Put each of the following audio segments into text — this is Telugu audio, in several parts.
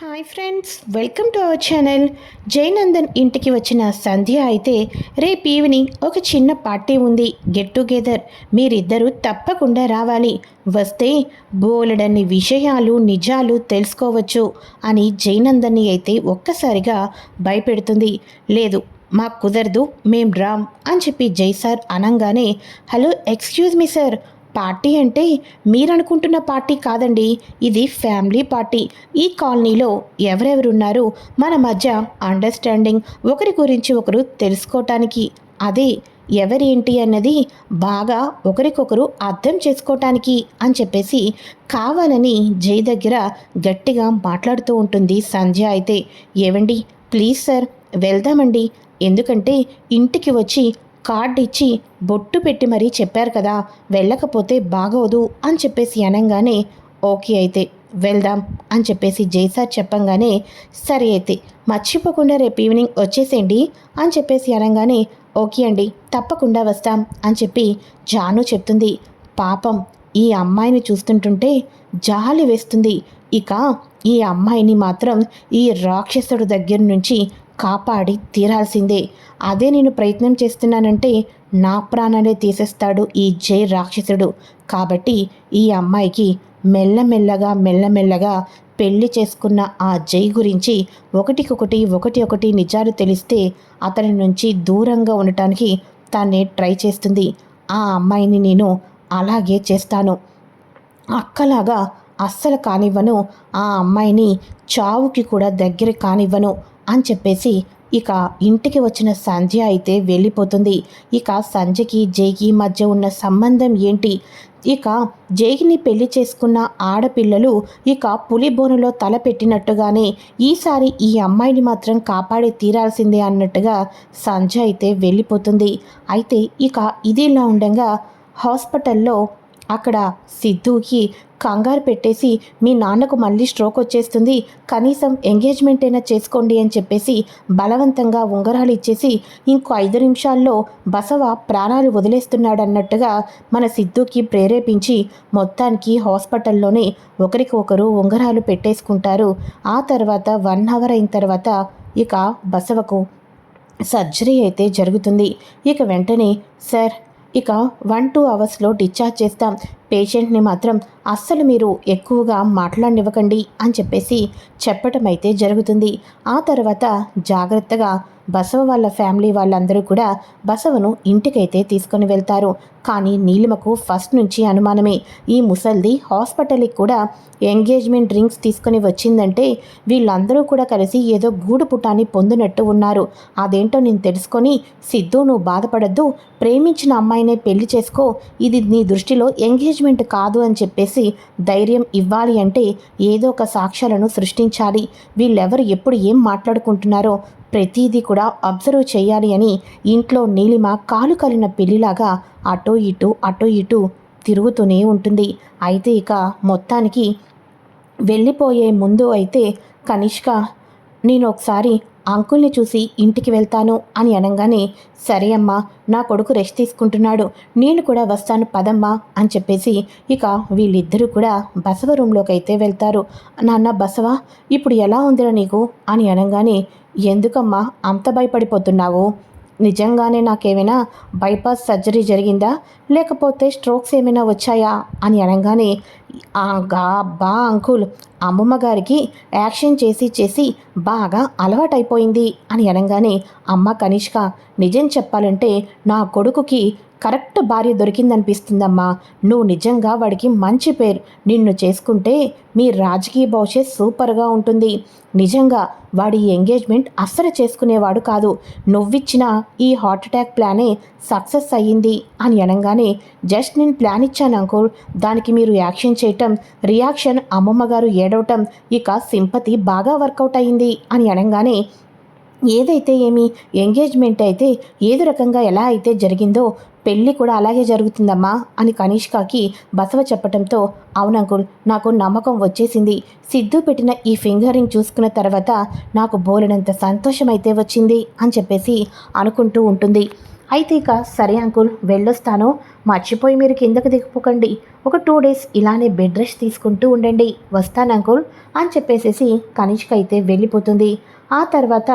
Hi friends welcome to our channel. Jayanandan ఇంటికి వచ్చిన సంధ్య అయితే రేపు ఈవినింగ్ ఒక చిన్న పార్టీ ఉంది గెట్ టుగెదర్. మీరిద్దరూ తప్పకుండా రావాలి. వస్తే బోలెడన్ని విషయాలు నిజాలు తెలుసుకోవచ్చు అని జయనందన్ని అయితే ఒక్కసారిగా భయపెడుతుంది. లేదు మాకు కుదరదు మేం రామ్ అని చెప్పి జై సార్ అనంగానే hello excuse me sir party అంటే మీరనుకుంటున్న పార్టీ కాదండి. ఇది ఫ్యామిలీ పార్టీ. ఈ కాలనీలో ఎవరెవరున్నారు మన మధ్య అండర్స్టాండింగ్ ఒకరి గురించి ఒకరు తెలుసుకోవటానికి అదే ఎవరేంటి అన్నది బాగా ఒకరికొకరు అర్థం చేసుకోవటానికి అని చెప్పేసి కావాలని జై దగ్గర గట్టిగా మాట్లాడుతూ ఉంటుంది సంధ్య అయితే. ఏవండి? ప్లీజ్ సార్ వెళ్దామండి. ఎందుకంటే ఇంటికి వచ్చి కార్డు ఇచ్చి బొట్టు పెట్టి మరీ చెప్పారు కదా వెళ్ళకపోతే బాగోదు అని చెప్పేసి అనగానే ఓకే అయితే వెళ్దాం అని చెప్పేసి జైసార్ చెప్పంగానే సరే అయితే మర్చిపోకుండా రేపు ఈవినింగ్ వచ్చేసేయండి అని చెప్పేసి అనగానే ఓకే అండి తప్పకుండా వస్తాం అని చెప్పి జాను చెప్తుంది. పాపం ఈ అమ్మాయిని చూస్తుంటుంటే జాలి వేస్తుంది. ఇక ఈ అమ్మాయిని మాత్రం ఈ రాక్షసుడు దగ్గర నుంచి కాపాడి తీరాల్సిందే. అదే నేను ప్రయత్నం చేస్తున్నానంటే నా ప్రాణాలే తీసేస్తాడు ఈ జై రాక్షసుడు. కాబట్టి ఈ అమ్మాయికి మెల్లమెల్లగా మెల్లమెల్లగా పెళ్ళి చేసుకున్న ఆ జై గురించి ఒకటికొకటి ఒకటి ఒకటి నిజాలు తెలిస్తే అతని నుంచి దూరంగా ఉండటానికి తానే ట్రై చేస్తుంది. ఆ అమ్మాయిని నేను అలాగే చేస్తాను. అక్కలాగా అస్సలు కానివ్వను. ఆ అమ్మాయిని చావుకి కూడా దగ్గర కానివ్వను. అని చెప్పేసి ఇక ఇంటికి వచ్చిన సంధ్య అయితే వెళ్ళిపోతుంది. ఇక సంధ్యకి జైకి మధ్య ఉన్న సంబంధం ఏంటి? ఇక జైకిని పెళ్ళి చేసుకున్న ఆడపిల్లలు ఇక పులిబోనులో తల పెట్టినట్టుగానే ఈసారి ఈ అమ్మాయిని మాత్రం కాపాడి తీరాల్సిందే అన్నట్టుగా సంధ్య అయితే వెళ్ళిపోతుంది. అయితే ఇక ఇదిలా ఉండగా హాస్పిటల్లో అక్కడ సిద్ధుకి కంగారు పెట్టేసి మీ నాన్నకు మళ్ళీ స్ట్రోక్ వచ్చేస్తుంది. కనీసం ఎంగేజ్మెంట్ అయినా చేసుకోండి అని చెప్పేసి బలవంతంగా ఉంగరాలు ఇచ్చేసి ఇంకో ఐదు నిమిషాల్లో బసవ ప్రాణాలు వదిలేస్తున్నాడు అన్నట్టుగా మన సిద్ధుకి ప్రేరేపించి మొత్తానికి హాస్పిటల్లోనే ఒకరికి ఒకరు ఉంగరాలు పెట్టేసుకుంటారు. ఆ తర్వాత వన్ అవర్ అయిన తర్వాత ఇక బసవకు సర్జరీ అయితే జరుగుతుంది. ఇక వెంటనే సార్ ఇక వన్ టూ అవర్స్లో డిశ్చార్జ్ చేస్తాం. పేషెంట్ని మాత్రం అస్సలు మీరు ఎక్కువగా మాట్లాడనివ్వకండి అని చెప్పేసి చెప్పటం అయితే జరుగుతుంది. ఆ తర్వాత జాగ్రత్తగా బసవ వాళ్ళ ఫ్యామిలీ వాళ్ళందరూ కూడా బసవను ఇంటికైతే తీసుకొని వెళ్తారు. కానీ నీలిమకు ఫస్ట్ నుంచి అనుమానమే. ఈ ముసల్ది హాస్పిటల్కి కూడా ఎంగేజ్మెంట్ డ్రింక్స్ తీసుకొని వచ్చిందంటే వీళ్ళందరూ కూడా కలిసి ఏదో గూడు పుటాన్ని పొందినట్టు ఉన్నారు. అదేంటో నేను తెలుసుకొని సిద్ధు నువ్వు బాధపడద్దు. ప్రేమించిన అమ్మాయినే పెళ్ళి చేసుకో. ఇది నీ దృష్టిలో ఎంగేజ్ మేనేజ్మెంట్ కాదు అని చెప్పేసి ధైర్యం ఇవ్వాలి అంటే ఏదో ఒక సాక్ష్యాలను సృష్టించాలి. వీళ్ళెవరు ఎప్పుడు ఏం మాట్లాడుకుంటున్నారో ప్రతిదీ కూడా అబ్జర్వ్ చేయాలి అని ఇంట్లో నీలిమ కాలు కలిన పిల్లిలాగా అటో ఇటు అటో ఇటు తిరుగుతూనే ఉంటుంది. అయితే ఇక మొత్తానికి వెళ్ళిపోయే ముందు అయితే కనిష్క నేను ఒకసారి అంకుల్ని చూసి ఇంటికి వెళ్తాను అని అనగానే సరే అమ్మా నా కొడుకు రెస్ట్ తీసుకుంటున్నాడు నేను కూడా వస్తాను పదమ్మా అని చెప్పేసి ఇక వీళ్ళిద్దరూ కూడా బసవ రూమ్లోకి అయితే వెళ్తారు. నాన్న బసవ ఇప్పుడు ఎలా ఉందిరా నీకు? అని అనగానే ఎందుకమ్మా అంత భయపడిపోతున్నావు? నిజంగానే నాకేమైనా బైపాస్ సర్జరీ జరిగిందా? లేకపోతే స్ట్రోక్స్ ఏమైనా వచ్చాయా? అని అనగానే గా బా అంకుల్ అమ్మమ్మ గారికి యాక్షన్ చేసి చేసి బాగా అలవాటైపోయింది అని అనగానే అమ్మ కనిష్క నిజం చెప్పాలంటే నా కొడుకుకి కరెక్ట్ భార్య దొరికిందనిపిస్తుందమ్మా. నువ్వు నిజంగా వాడికి మంచి పేరు. నిన్ను చేసుకుంటే మీ రాజకీయ భవిష్యత్ సూపర్గా ఉంటుంది. నిజంగా వాడి ఎంగేజ్మెంట్ అస్సలు చేసుకునేవాడు కాదు. నువ్విచ్చిన ఈ హార్ట్ అటాక్ ప్లానే సక్సెస్ అయ్యింది అని అనగానే జస్ట్ నేను ప్లాన్ ఇచ్చాను అంకుల్. దానికి మీరు యాక్షన్ చేయటం రియాక్షన్ అమ్మమ్మ గారు ఏడవటం ఇక సింపతి బాగా వర్కౌట్ అయ్యింది అని అనగానే ఏదైతే ఏమి ఎంగేజ్మెంట్ అయితే ఏదో రకంగా ఎలా అయితే జరిగిందో పెళ్ళి కూడా అలాగే జరుగుతుందమ్మా అని కనిష్కకి బసవ చెప్పటంతో అవునంకుల్ నాకు నమ్మకం వచ్చేసింది. సిద్ధు పెట్టిన ఈ ఫింగరింగ్ చూసుకున్న తర్వాత నాకు బోలెడంత సంతోషం అయితే వచ్చింది అని చెప్పేసి అనుకుంటూ ఉంటుంది. అయితే ఇక సరే అంకుల్ వెళ్ళొస్తాను. మర్చిపోయి మీరు కిందకు దిగిపోకండి. ఒక టూ డేస్ ఇలానే బెడ్ రెస్ట్ తీసుకుంటూ ఉండండి. వస్తాను అంకుల్ అని చెప్పేసేసి కనిష్క అయితే వెళ్ళిపోతుంది. ఆ తర్వాత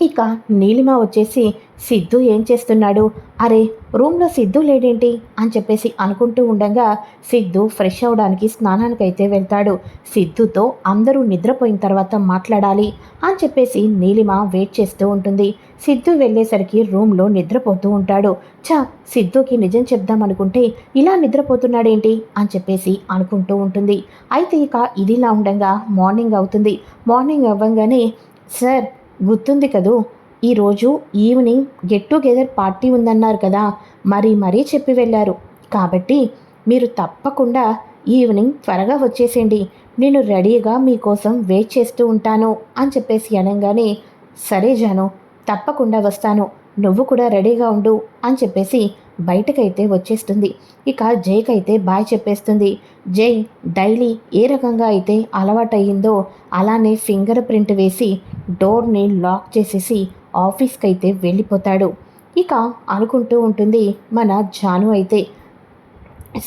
ఇక నీలిమ వచ్చేసి సిద్ధు ఏం చేస్తున్నాడు? అరే రూమ్లో సిద్ధు లేడేంటి? అని చెప్పేసి అనుకుంటూ ఉండగా సిద్ధు ఫ్రెష్ అవడానికి స్నానానికి అయితే వెళ్తాడు. సిద్ధుతో అందరూ నిద్రపోయిన తర్వాత మాట్లాడాలి అని చెప్పేసి నీలిమ వెయిట్ చేస్తూ ఉంటుంది. సిద్ధు వెళ్ళేసరికి రూమ్లో నిద్రపోతూ ఉంటాడు. చా సిద్ధుకి నిజం చెప్దామనుకుంటే ఇలా నిద్రపోతున్నాడేంటి? అని చెప్పేసి అనుకుంటూ ఉంటుంది. అయితే ఇక ఇదిలా ఉండగా మార్నింగ్ అవుతుంది. మార్నింగ్ అవ్వగానే సార్ గుర్తుంది కదూ? ఈరోజు ఈవినింగ్ గెట్ టుగెదర్ పార్టీ ఉందన్నారు కదా మరీ మరీ చెప్పి వెళ్ళారు. కాబట్టి మీరు తప్పకుండా ఈవినింగ్ త్వరగా వచ్చేసేయండి. నేను రెడీగా మీకోసం వెయిట్ చేస్తూ ఉంటాను అని చెప్పేసి అనగానే సరే జాను తప్పకుండా వస్తాను. నువ్వు కూడా రెడీగా ఉండు అని చెప్పేసి బయటకైతే వచ్చేస్తుంది. ఇక జైకైతే బాయ్ చెప్పేస్తుంది. జై డైలీ ఏ రకంగా అయితే అలవాటయ్యిందో అలానే ఫింగర్ ప్రింట్ వేసి డోర్ని లాక్ చేసేసి ఆఫీస్కి అయితే వెళ్ళిపోతాడు. ఇక అనుకుంటూ ఉంటుంది మన జాను అయితే.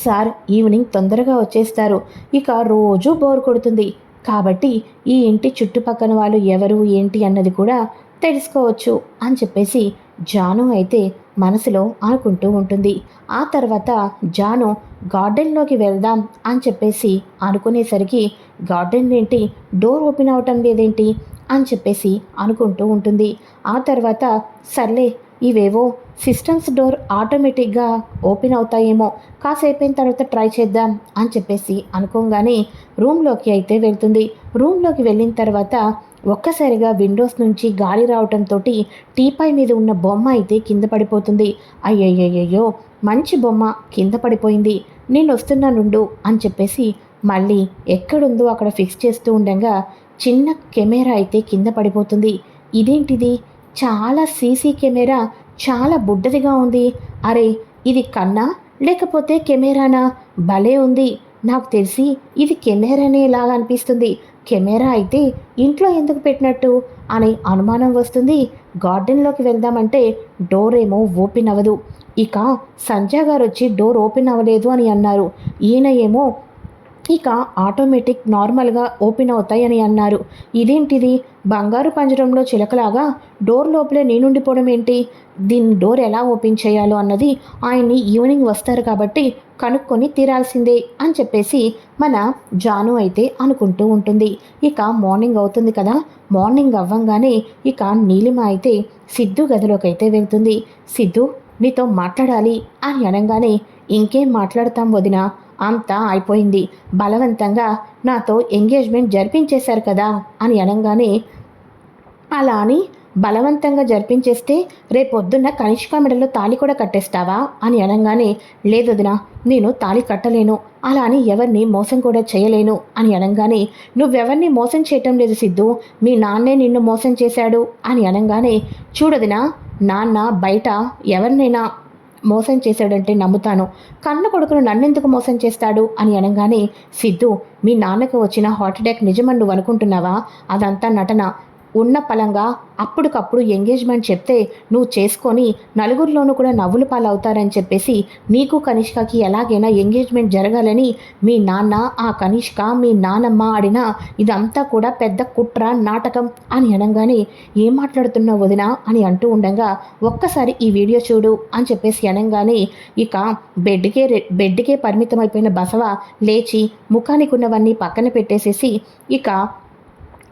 సార్ ఈవినింగ్ తొందరగా వచ్చేస్తారు. ఇక రోజు బోర్ కొడుతుంది. కాబట్టి ఈ ఇంటి చుట్టుపక్కన వాళ్ళు ఎవరు ఏంటి అన్నది కూడా తెలుసుకోవచ్చు అని చెప్పేసి జాను అయితే మనసులో అనుకుంటూ ఉంటుంది. ఆ తర్వాత జాను గార్డెన్లోకి వెళ్దాం అని చెప్పేసి అనుకునేసరికి గార్డెన్ ఏంటి? డోర్ ఓపెన్ అవటం లేదేంటి? అని చెప్పేసి అనుకుంటూ ఉంటుంది. ఆ తర్వాత సర్లే ఇవేవో సిస్టమ్స్ డోర్ ఆటోమేటిక్గా ఓపెన్ అవుతాయేమో. కాసేపైన తర్వాత ట్రై చేద్దాం అని చెప్పేసి అనుకోగానే రూమ్లోకి అయితే వెళ్తుంది. రూమ్లోకి వెళ్ళిన తర్వాత ఒక్కసారిగా విండోస్ నుంచి గాలి రావటంతో టీపై మీద ఉన్న బొమ్మ అయితే కింద పడిపోతుంది. అయ్యయ్యయ్యో మంచి బొమ్మ కింద పడిపోయింది. నేను వస్తున్నానుండు అని చెప్పేసి మళ్ళీ ఎక్కడుందో అక్కడ ఫిక్స్ చేస్తూ ఉండగా చిన్న కెమెరా అయితే కింద పడిపోతుంది. ఇదేంటిది? చాలా సీసీ కెమెరా చాలా బుడ్డదిగా ఉంది. అరే ఇది కన్నా లేకపోతే కెమెరానా? భలే ఉంది. నాకు తెలిసి ఇది కెమెరానే లాగా అనిపిస్తుంది. కెమెరా అయితే ఇంట్లో ఎందుకు పెట్టినట్టు? అనే అనుమానం వస్తుంది. గార్డెన్లోకి వెళ్దామంటే డోర్ ఏమో ఓపెన్ అవ్వదు. ఇక సంజయ్ గారు వచ్చి డోర్ ఓపెన్ అవ్వలేదు అని అన్నారు. ఈయన ఏమో ఇక ఆటోమేటిక్ నార్మల్గా ఓపెన్ అవుతాయని అన్నారు. ఇదేంటిది? బంగారు పంజరంలో చిలకలాగా డోర్ లోపలే నేనుండిపోవడం ఏంటి? దీన్ని డోర్ ఎలా ఓపెన్ చేయాలో అన్నది ఆయన్ని ఈవినింగ్ వస్తారు కాబట్టి కనుక్కొని తీరాల్సిందే అని చెప్పేసి మన జాను అయితే అనుకుంటూ ఉంటుంది. ఇక మార్నింగ్ అవుతుంది కదా? మార్నింగ్ అవ్వంగానే ఇక నీలిమ అయితే సిద్ధు గదిలోకి అయితే వెళ్తుంది. సిద్ధు నీతో మాట్లాడాలి అని అనగానే ఇంకేం మాట్లాడతాం వదినా? అంతా అయిపోయింది. బలవంతంగా నాతో ఎంగేజ్మెంట్ జరిపించేశారు కదా అని అనగానే అలా అని బలవంతంగా జరిపించేస్తే రేపొద్దున్న కనిష్క మెడలో తాళి కూడా కట్టేస్తావా? అని అనగానే లేదొదినా నేను తాళి కట్టలేను. అలా అని ఎవరిని మోసం కూడా చేయలేను. అని అనగానే నువ్వెవరిని మోసం చేయటం లేదు సిద్ధు. మీ నాన్నే నిన్ను మోసం చేశాడు. అని అనగానే చూడదినా నాన్న బయట ఎవరినైనా మోసం చేశాడంటే నమ్ముతాను. కన్న కొడుకును నన్నెందుకు మోసం చేస్తాడు అని అనగానే సిద్ధు మీ నాన్నకు వచ్చిన హార్ట్ అటాక్ నిజమని నువ్వు అనుకుంటున్నావా? అదంతా నటన. ఉన్న పలంగా అప్పటికప్పుడు ఎంగేజ్మెంట్ చెప్తే నువ్వు చేసుకొని నలుగురిలోనూ కూడా నవ్వులు పాలవుతారని చెప్పేసి నీకు కనిష్కకి ఎలాగైనా ఎంగేజ్మెంట్ జరగాలని మీ నాన్న ఆ కనిష్క మీ నానమ్మ ఆడిన ఇదంతా కూడా పెద్ద కుట్ర నాటకం అని అనగానే ఏం మాట్లాడుతున్నావు వదిన అని అంటూ ఉండగా ఒక్కసారి ఈ వీడియో చూడు అని చెప్పేసి అనగానే ఇక బెడ్కే బెడ్కే పరిమితమైపోయిన బసవ లేచి ముఖానికి ఉన్నవన్నీ పక్కన పెట్టేసేసి ఇక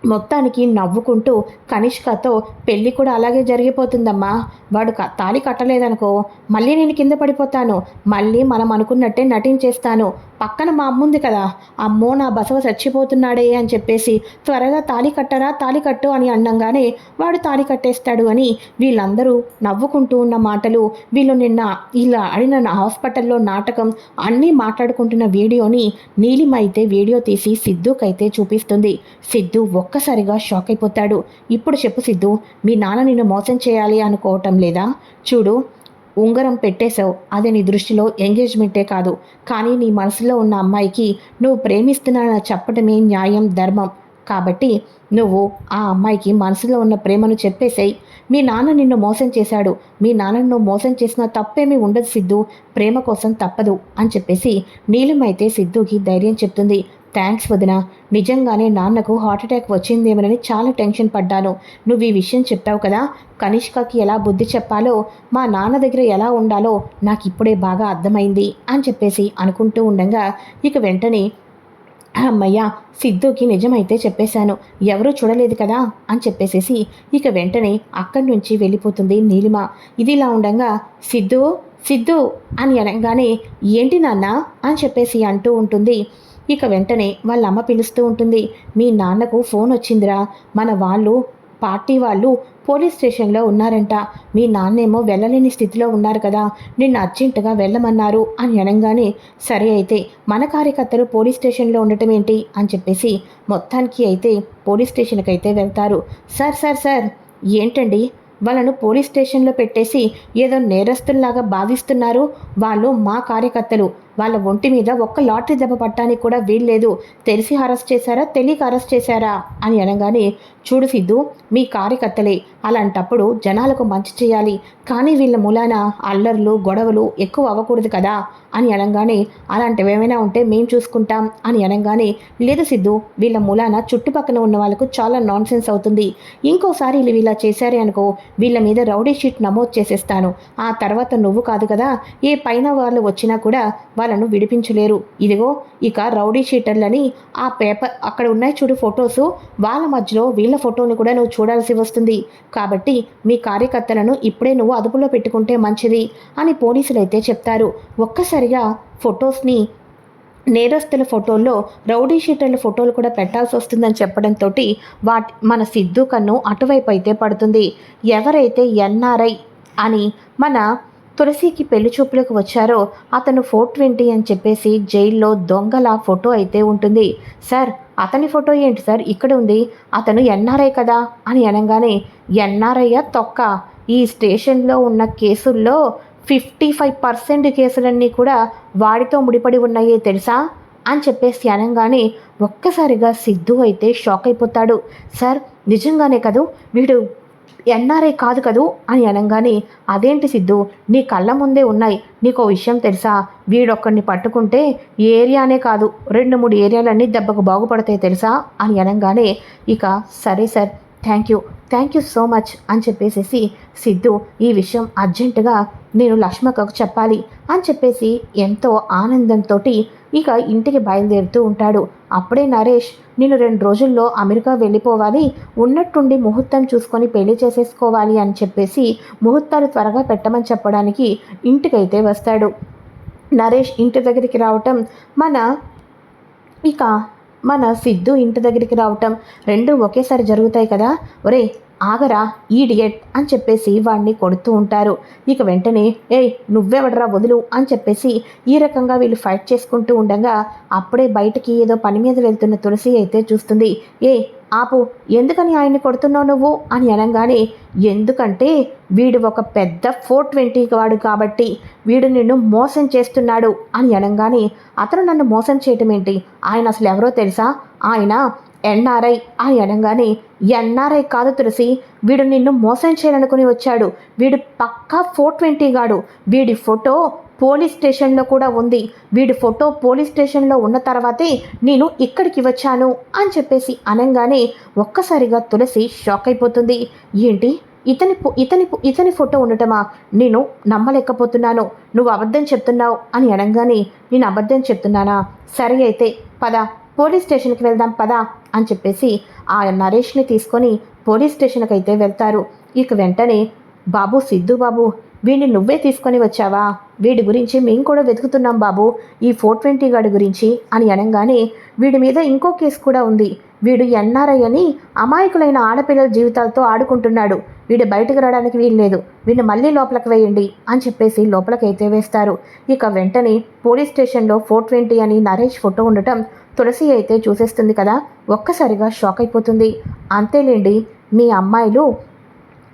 మొత్తానికి నవ్వుకుంటూ కనిష్కతో పెళ్ళి కూడా అలాగే జరిగిపోతుందమ్మా. వాడు తాళి కట్టలేదనుకో మళ్ళీ నేను కింద పడిపోతాను. మళ్ళీ మనం అనుకున్నట్టే నటించేస్తాను. పక్కన మా అమ్ముంది కదా అమ్మో నా బసవ చచ్చిపోతున్నాడే అని చెప్పేసి త్వరగా తాళి కట్టరా తాళి కట్టు అని అన్నంగానే వాడు తాలి కట్టేస్తాడు అని వీళ్ళందరూ నవ్వుకుంటూ ఉన్న మాటలు వీళ్ళు నిన్న ఇలా ఆడిన హాస్పిటల్లో నాటకం అన్నీ మాట్లాడుకుంటున్న వీడియోని నీలిమైతే వీడియో తీసి సిద్ధుకైతే చూపిస్తుంది. సిద్ధు ఒక్కసారిగా షాక్ అయిపోతాడు. ఇప్పుడు చెప్పు సిద్ధు మీ నాన్న నిన్ను మోసం చేయాలి అనుకోవటం లేదా? చూడు ఉంగరం పెట్టేశావు. అది నీ దృష్టిలో ఎంగేజ్మెంటే కాదు. కానీ నీ మనసులో ఉన్న అమ్మాయికి నువ్వు ప్రేమిస్తున్నానని చెప్పడమే న్యాయం ధర్మం. కాబట్టి నువ్వు ఆ అమ్మాయికి మనసులో ఉన్న ప్రేమను చెప్పేసేయ్. మీ నాన్న నిన్ను మోసం చేశాడు. మీ నాన్నను నువ్వు మోసం చేసిన తప్పేమీ ఉండదు సిద్ధు. ప్రేమ కోసం తప్పదు అని చెప్పేసి నీలం అయితే సిద్ధుకి ధైర్యం చెప్తుంది. థ్యాంక్స్ వదిన. నిజంగానే నాన్నకు హార్ట్ అటాక్ వచ్చిందేమోనని చాలా టెన్షన్ పడ్డాను. నువ్వు ఈ విషయం చెప్పావు కదా? కనిష్కకి ఎలా బుద్ధి చెప్పాలో మా నాన్న దగ్గర ఎలా ఉండాలో నాకు ఇప్పుడే బాగా అర్థమైంది అని చెప్పేసి అనుకుంటూ ఉండగా ఇక వెంటనే అమ్మయ్య సిద్ధుకి నిజమైతే చెప్పేశాను. ఎవరూ చూడలేదు కదా? అని చెప్పేసేసి ఇక వెంటనే అక్కడి నుంచి వెళ్ళిపోతుంది నీలిమ. ఇదిలా ఉండగా సిద్ధు సిద్ధు అని అనగానే ఏంటి నాన్న? అని చెప్పేసి అంటూ ఉంటుంది. ఇక వెంటనే వాళ్ళ అమ్మ పిలుస్తూ ఉంటుంది. మీ నాన్నకు ఫోన్ వచ్చిందిరా. మన వాళ్ళు పార్టీ వాళ్ళు పోలీస్ స్టేషన్లో ఉన్నారంట. మీ నాన్నేమో వెళ్ళలేని స్థితిలో ఉన్నారు కదా. నిన్ను అర్జెంటుగా వెళ్ళమన్నారు అని అనగానే సరే అయితే మన కార్యకర్తలు పోలీస్ స్టేషన్లో ఉండటం ఏంటి? అని చెప్పేసి మొత్తానికి అయితే పోలీస్ స్టేషన్కి అయితే వెళ్తారు. సార్ సార్ సార్ ఏంటండి? వాళ్ళను పోలీస్ స్టేషన్లో పెట్టేసి ఏదో నేరస్తుల్లాగా భావిస్తున్నారు. వాళ్ళు మా కార్యకర్తలు. వాళ్ళ ఒంటి మీద ఒక్క లాటరీ దెబ్బ పట్టడానికి కూడా వీల్లేదు. తెలిసి అరెస్ట్ చేశారా? తెలియక అరెస్ట్ చేశారా? అని అనగానే చూడు సిద్ధు మీ కార్యకర్తలే అలాంటప్పుడు జనాలకు మంచి చేయాలి. కానీ వీళ్ళ మూలాన అల్లర్లు గొడవలు ఎక్కువ అవ్వకూడదు కదా? అని అనగానే అలాంటివి ఏమైనా ఉంటే మేము చూసుకుంటాం. అని అనగానే లేదు సిద్ధు వీళ్ళ మూలాన చుట్టుపక్కల ఉన్న వాళ్ళకు చాలా నాన్సెన్స్ అవుతుంది. ఇంకోసారి వీళ్ళు ఇలా చేశారే అనుకో వీళ్ళ మీద రౌడీ షీట్ నమోదు చేసేస్తాను. ఆ తర్వాత నువ్వు కాదు కదా? ఏ పైన వాళ్ళు వచ్చినా కూడా వాళ్ళను విడిపించలేరు. ఇదిగో ఇక రౌడీ షీటర్లని ఆ పేపర్ అక్కడ ఉన్నాయి చూడు ఫొటోస్. వాళ్ళ మధ్యలో వీళ్ళ ఫోటోని కూడా నువ్వు చూడాల్సి వస్తుంది. కాబట్టి మీ కార్యకర్తలను ఇప్పుడే నువ్వు అదుపులో పెట్టుకుంటే మంచిది అని పోలీసులు అయితే చెప్తారు. ఒక్కసారిగా ఫొటోస్ని నేరస్తుల ఫోటోల్లో రౌడీ షీటర్ల ఫోటోలు కూడా పెట్టాల్సి వస్తుందని చెప్పడంతో వాటి మన సిద్ధు కన్ను అటువైపు అయితే పడుతుంది. ఎవరైతే ఎన్ఆర్ఐ అని మన తులసికి పెళ్ళి చూపులకు వచ్చారో అతను ఫోర్ ట్వంటీ అని చెప్పేసి జైల్లో దొంగల ఫోటో అయితే ఉంటుంది. సార్ అతని ఫోటో ఏంటి సార్? ఇక్కడ ఉంది. అతను ఎన్ఆర్ఐ కదా? అని అనగానే ఎన్ఆర్ఐయ తొక్క. ఈ స్టేషన్లో ఉన్న కేసుల్లో ఫిఫ్టీ ఫైవ్ పర్సెంట్ కేసులన్నీ కూడా వాడితో ముడిపడి ఉన్నాయే తెలుసా? అని చెప్పేసి అనగానే ఒక్కసారిగా సిద్ధు అయితే షాక్ అయిపోతాడు. సార్ నిజంగానే కదూ? వీడు ఎన్ఆర్ఐ కాదు కదూ అని అనగానే అదేంటి సిద్ధు? నీ కళ్ళ ముందే ఉన్నాయి. నీకు విషయం తెలుసా? వీడొక్కడిని పట్టుకుంటే ఈ ఏరియానే కాదు రెండు మూడు ఏరియాలన్నీ దెబ్బకు బాగుపడతాయి తెలుసా? అని అనగానే ఇక సరే sir thank you thank you so much అని చెప్పేసేసి సిద్ధు ఈ విషయం అర్జెంటుగా నేను లక్ష్మకు చెప్పాలి అని చెప్పేసి ఎంతో ఆనందంతో ఇక ఇంటికి బయలుదేరుతూ ఉంటాడు. అప్పుడే నరేష్ నేను రెండు రోజుల్లో అమెరికా వెళ్ళిపోవాలి ఉన్నట్టుండి ముహూర్తం చూసుకొని పెళ్ళి చేసేసుకోవాలి అని చెప్పేసి ముహూర్తాలు త్వరగా పెట్టమని చెప్పడానికి ఇంటికైతే వస్తాడు. నరేష్ ఇంటి దగ్గరికి రావటం మన ఇక మన సిద్ధు ఇంటి దగ్గరికి రావటం రెండు ఒకేసారి జరుగుతాయి కదా? ఒరే ఆగరా ఈడియట్ అని చెప్పేసి వాడిని కొడుతూ ఉంటారు. ఇక వెంటనే ఏయ్ నువ్వెవడరా వదులు అని చెప్పేసి ఈ రకంగా వీళ్ళు ఫైట్ చేసుకుంటూ ఉండగా అప్పుడే బయటికి ఏదో పని మీద వెళ్తున్న తులసి అయితే చూస్తుంది. ఏ ఆపు ఎందుకని ఆయన్ని కొడుతున్నావు నువ్వు? అని అనగానే ఎందుకంటే వీడు ఒక పెద్ద ఫోర్ ట్వంటీ వాడు కాబట్టి వీడు నిన్ను మోసం చేస్తున్నాడు అని అనగానే అతను నన్ను మోసం చేయటం ఏంటి ఆయన అసలు ఎవరో తెలుసా? ఆయన ఎన్ఆర్ఐ అని అనగానే ఎన్ఆర్ఐ కాదు తులసి వీడు నిన్ను మోసం చేయాలనుకుని వచ్చాడు. వీడు పక్కా ఫోర్ ట్వంటీ గాడు. వీడి ఫోటో పోలీస్ స్టేషన్లో కూడా ఉంది. వీడి ఫోటో పోలీస్ స్టేషన్లో ఉన్న తర్వాతే నేను ఇక్కడికి వచ్చాను అని చెప్పేసి అనగానే ఒక్కసారిగా తులసి షాక్ అయిపోతుంది. ఏంటి? ఇతని ఇతని ఇతని ఫోటో ఉండటమా? నేను నమ్మలేకపోతున్నాను. నువ్వు అబద్ధం చెప్తున్నావు అని అనగానే నేను అబద్ధం చెప్తున్నానా? సరే అయితే పద పోలీస్ స్టేషన్కి వెళ్దాం పద అని చెప్పేసి ఆ నరేష్ని తీసుకొని పోలీస్ స్టేషన్కి అయితే వెళ్తారు. ఇక వెంటనే బాబు సిద్ధు బాబు వీడిని నువ్వే తీసుకొని వచ్చావా? వీడి గురించి మేము కూడా వెతుకుతున్నాం బాబు ఈ ఫోర్ ట్వంటీ గాడి గురించి అని అనగానే వీడి మీద ఇంకో కేసు కూడా ఉంది. వీడు ఎన్ఆర్ఐ అని అమాయకులైన ఆడపిల్లల జీవితాలతో ఆడుకుంటున్నాడు. వీడు బయటకు రావడానికి వీల్లేదు వీడిని మళ్ళీ లోపలికి వేయండి అని చెప్పేసి లోపలికైతే వేస్తారు. ఇక వెంటనే పోలీస్ స్టేషన్లో ఫోర్ ట్వంటీ అని నరేష్ ఫోటో ఉండటం తులసి అయితే చూసేస్తుంది కదా. ఒక్కసారిగా షాక్ అయిపోతుంది. అంతేలేండి మీ అమ్మాయిలు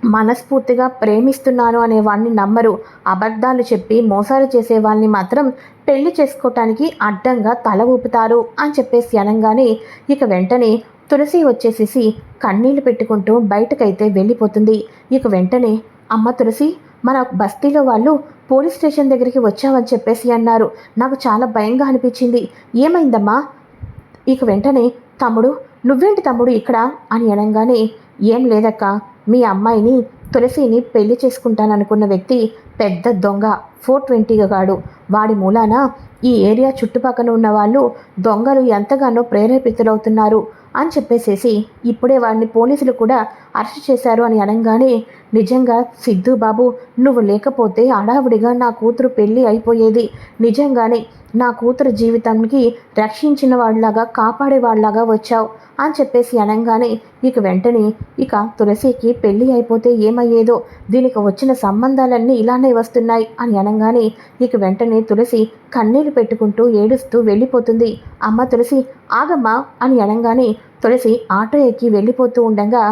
మనస్ఫూర్తిగా ప్రేమిస్తున్నాను అనే వాడిని నమ్మరు. అబద్ధాలు చెప్పి మోసాలు చేసే వాళ్ళని మాత్రం పెళ్ళి చేసుకోవటానికి అడ్డంగా తల ఊపుతారు అని చెప్పేసి అనగానే ఇక వెంటనే తులసి వచ్చేసేసి కన్నీళ్ళు పెట్టుకుంటూ బయటకైతే వెళ్ళిపోతుంది. ఇక వెంటనే అమ్మ తులసి మన బస్తీలో వాళ్ళు పోలీస్ స్టేషన్ దగ్గరికి వచ్చావని చెప్పేసి అన్నారు. నాకు చాలా భయంగా అనిపించింది. ఏమైందమ్మా? ఇక వెంటనే తమ్ముడు నువ్వేంటి తమ్ముడు ఇక్కడ? అని అనగానే ఏం లేదక్క. మీ అమ్మాయిని తులసిని పెళ్ళి చేసుకుంటాననుకున్న వ్యక్తి పెద్ద దొంగ ఫోర్ ట్వంటీగా గాడు వాడి మూలాన ఈ ఏరియా చుట్టుపక్కల ఉన్న వాళ్ళు దొంగలు ఎంతగానో ప్రేరేపితులవుతున్నారు అని చెప్పేసేసి ఇప్పుడే వాడిని పోలీసులు కూడా అరెస్ట్ చేశారు అని అనగానే నిజంగా సిద్ధు బాబు నువ్వు లేకపోతే హడావుడిగా నా కూతురు పెళ్ళి అయిపోయేది. నిజంగానే నా కూతురు జీవితానికి రక్షించిన వాళ్ళలాగా కాపాడేవాళ్ళలాగా వచ్చావు అని చెప్పేసి అనగానే ఇక వెంటనే ఇక తులసికి పెళ్ళి అయిపోతే ఏమయ్యేదో దీనికి వచ్చిన సంబంధాలన్నీ ఇలానే వస్తున్నాయి అని అనగానే ఇక వెంటనే తులసి కన్నీళ్ళు పెట్టుకుంటూ ఏడుస్తూ వెళ్ళిపోతుంది. అమ్మ తులసి ఆగమ్మా అని అనగానే తులసి ఆటో ఎక్కి వెళ్ళిపోతూ ఉండగా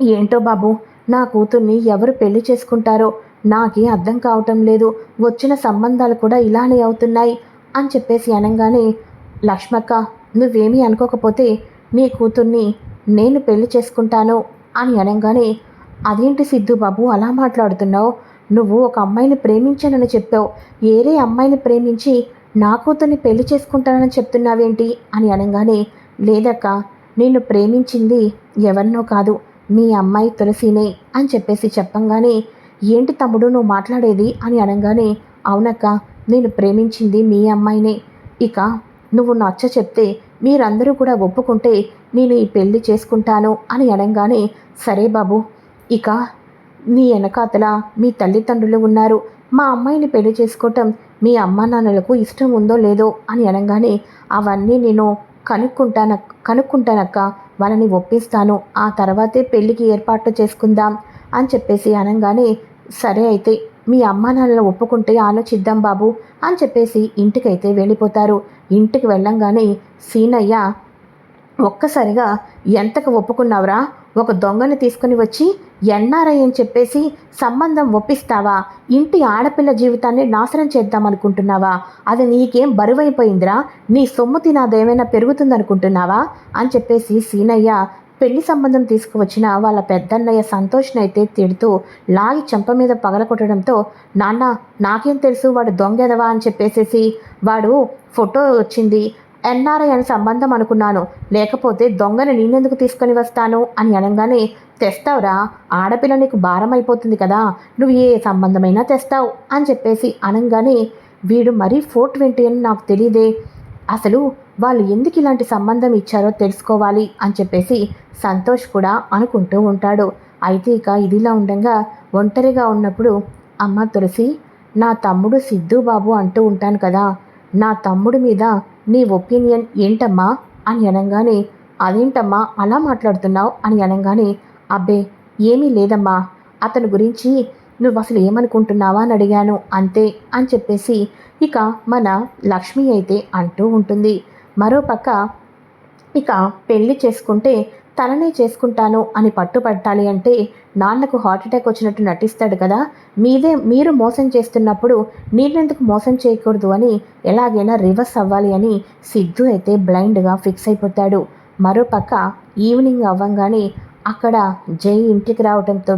ఏంటో బాబు నా కూతుర్ని ఎవరు పెళ్ళి చేసుకుంటారో నాకే అర్థం కావటం లేదు. వచ్చిన సంబంధాలు కూడా ఇలానే అవుతున్నాయి అని చెప్పేసి అనగానే లక్ష్మక్క నువ్వేమీ అనుకోకపోతే నీ కూతుర్ని నేను పెళ్ళి చేసుకుంటాను అని అనగానే అదేంటి సిద్ధు బాబు అలా మాట్లాడుతున్నావు? నువ్వు ఒక అమ్మాయిని ప్రేమించానని చెప్పావు. ఏరే అమ్మాయిని ప్రేమించి నా కూతుర్ని పెళ్ళి చేసుకుంటానని చెప్తున్నావేంటి? అని అనగానే లేదక్క నిన్ను ప్రేమించింది ఎవరినో కాదు. మీ అమ్మాయి తులసినే అని చెప్పేసి చెప్పంగానే ఏంటి తమ్ముడు నువ్వు మాట్లాడేది? అని అనగానే అవునక్క నేను ప్రేమించింది మీ అమ్మాయినే. ఇక నువ్వు నచ్చ చెప్తే మీరందరూ కూడా ఒప్పుకుంటే నేను ఈ పెళ్ళి చేసుకుంటాను అని అనగానే సరే బాబు ఇక నీ వెనకాతల మీ తల్లిదండ్రులు ఉన్నారు. మా అమ్మాయిని పెళ్ళి చేసుకోవటం మీ అమ్మ నాన్నలకు ఇష్టం ఉందో లేదో అని అనగానే అవన్నీ నేను కనుక్కుంటాన కనుక్కుంటానక్క. వాళ్ళని ఒప్పిస్తాను. ఆ తర్వాతే పెళ్ళికి ఏర్పాట్లు చేసుకుందాం అని చెప్పేసి అనగానే సరే అయితే మీ అమ్మా నాన్నలు ఒప్పుకుంటే ఆలోచిద్దాం బాబు అని చెప్పేసి ఇంటికైతే వెళ్ళిపోతారు. ఇంటికి వెళ్ళంగానే సీనయ్య ఒక్కసారిగా ఎంతకు ఒప్పుకున్నావురా? ఒక దొంగని తీసుకుని వచ్చి ఎన్ఆర్ఐ అని చెప్పేసి సంబంధం ఒప్పిస్తావా? ఇంటి ఆడపిల్ల జీవితాన్ని నాశనం చేద్దామనుకుంటున్నావా? అది నీకేం బరువైపోయిందిరా? నీ సొమ్ము తినాదేమైనా పెరుగుతుందనుకుంటున్నావా? అని చెప్పేసి సీనయ్య పెళ్ళి సంబంధం తీసుకువచ్చిన వాళ్ళ పెద్దన్నయ్య సంతోష్ని అయితే తిడుతూ లాగి చెంప మీద పగలకొట్టడంతో నాన్న నాకేం తెలుసు వాడు దొంగెదవా? అని చెప్పేసేసి వాడు ఫోటో వచ్చింది. ఎన్ఆర్ఐ అని సంబంధం అనుకున్నాను. లేకపోతే దొంగని నేనెందుకు తీసుకొని వస్తాను? అని అనగానే తెస్తావురా ఆడపిల్ల నీకు భారం అయిపోతుంది కదా నువ్వు ఏ సంబంధమైనా తెస్తావు అని చెప్పేసి అనగానే వీడు మరీ ఫోర్ ట్వంటీ అని నాకు తెలియదే అసలు వాళ్ళు ఎందుకు ఇలాంటి సంబంధం ఇచ్చారో తెలుసుకోవాలి అని చెప్పేసి సంతోష్ కూడా అనుకుంటూ ఉంటాడు. అయితే ఇక ఇదిలా ఉండగా ఒంటరిగా ఉన్నప్పుడు అమ్మ తులసి నా తమ్ముడు సిద్ధు బాబు అంటూ ఉంటాను కదా నా తమ్ముడి మీద నీ ఒపీనియన్ ఏంటమ్మా? అని అనగానే అదేంటమ్మా? అలా మాట్లాడుతున్నావు? అని అనగానే అబ్బే ఏమీ లేదమ్మా. అతని గురించి నువ్వు అసలు ఏమనుకుంటున్నావా? అని అడిగాను. అంతే అని చెప్పేసి ఇక మన లక్ష్మి అయితే అంటూ ఉంటుంది. మరోపక్క ఇక పెళ్ళి చేసుకుంటే తననే చేసుకుంటాను అని పట్టుపట్టాలి అంటే నాన్నకు హార్ట్అటాక్ వచ్చినట్టు నటిస్తాడు కదా. మీదే మీరు మోసం చేస్తున్నప్పుడు నేనెందుకు మోసం చేయకూడదు అని ఎలాగైనా రివర్స్ అవ్వాలి అని సిద్ధు అయితే బ్లైండ్గా ఫిక్స్ అయిపోతాడు. మరోపక్క ఈవినింగ్ అవ్వంగానే అక్కడ జై ఇంటికి రావడంతో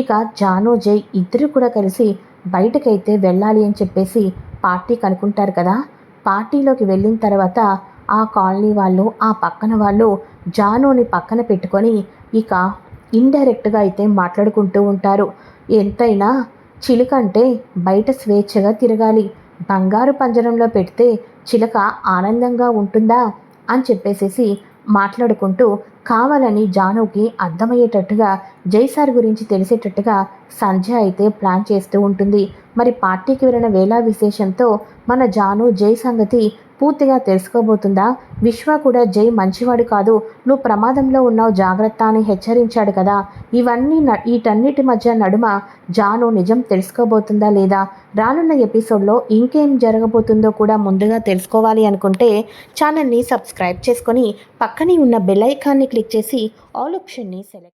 ఇక జాను జై ఇద్దరు కూడా కలిసి బయటకైతే వెళ్ళాలి అని చెప్పేసి పార్టీ కనుక్కుంటారు కదా. పార్టీలోకి వెళ్ళిన తర్వాత ఆ కాలనీ వాళ్ళు ఆ పక్కన వాళ్ళు జానుని పక్కన పెట్టుకొని ఇక ఇండైరెక్ట్గా అయితే మాట్లాడుకుంటూ ఉంటారు. ఎంతైనా చిలుకంటే బయట స్వేచ్ఛగా తిరగాలి. బంగారు పంజరంలో పెడితే చిలక ఆనందంగా ఉంటుందా? అని చెప్పేసేసి మాట్లాడుకుంటూ కావాలని జానుకి అర్థమయ్యేటట్టుగా జైసార్ గురించి తెలిసేటట్టుగా సంధ్య అయితే ప్లాన్ చేస్తూ ఉంటుంది. మరి పార్టీకి వెళ్ళిన వేళా విశేషంతో మన జాను జై సంగతి పూర్తిగా తెలుసుకోబోతుందా? విశ్వ కూడా జై మంచివాడు కాదు. నువ్వు ప్రమాదంలో ఉన్నావు జాగ్రత్త అని హెచ్చరించాడు కదా. ఇవన్నీ వీటన్నిటి మధ్య నడుమ జాను నిజం తెలుసుకోబోతుందా లేదా? రానున్న ఎపిసోడ్లో ఇంకేం జరగబోతుందో కూడా ముందుగా తెలుసుకోవాలి అనుకుంటే ఛానల్ని సబ్స్క్రైబ్ చేసుకొని పక్కనే ఉన్న బెల్ ఐకాన్ని క్లిక్ చేసి ఆల్ ఆప్షన్ని సెలెక్ట్